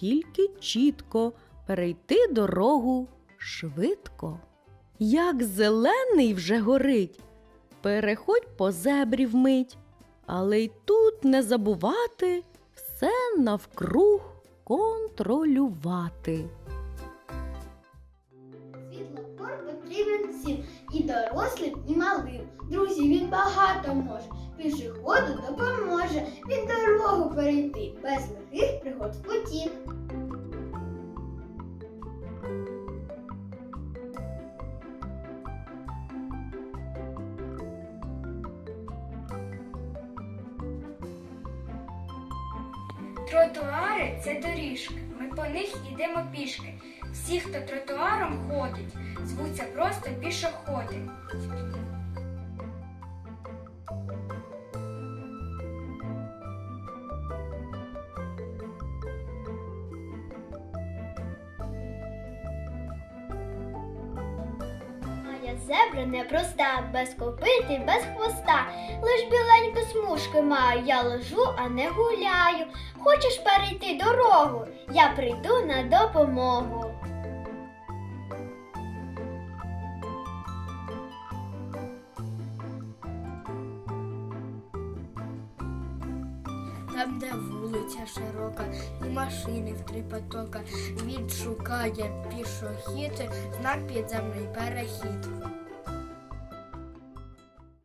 тільки чітко перейти дорогу швидко. Як зелений вже горить, переходь по зебрі вмить, але й тут не забувати все навкруг контролювати. Світлофор потрібен всім, і дорослим, і малим. Друзі, він багато може. Пішоходу допоможе. Він дорогу перейти без лихих пригод в путі. Тротуари це доріжки. Ми по них йдемо пішки. Всі, хто тротуаром ходить, звуться просто пішоходи. Зебра непроста, без копити, без хвоста. Лиш біленьку смужки маю, я лежу, а не гуляю. Хочеш перейти дорогу? Я прийду на допомогу. Там, де вулиця широка, і машини в три потока, він шукає пішохід, знак підземний перехід.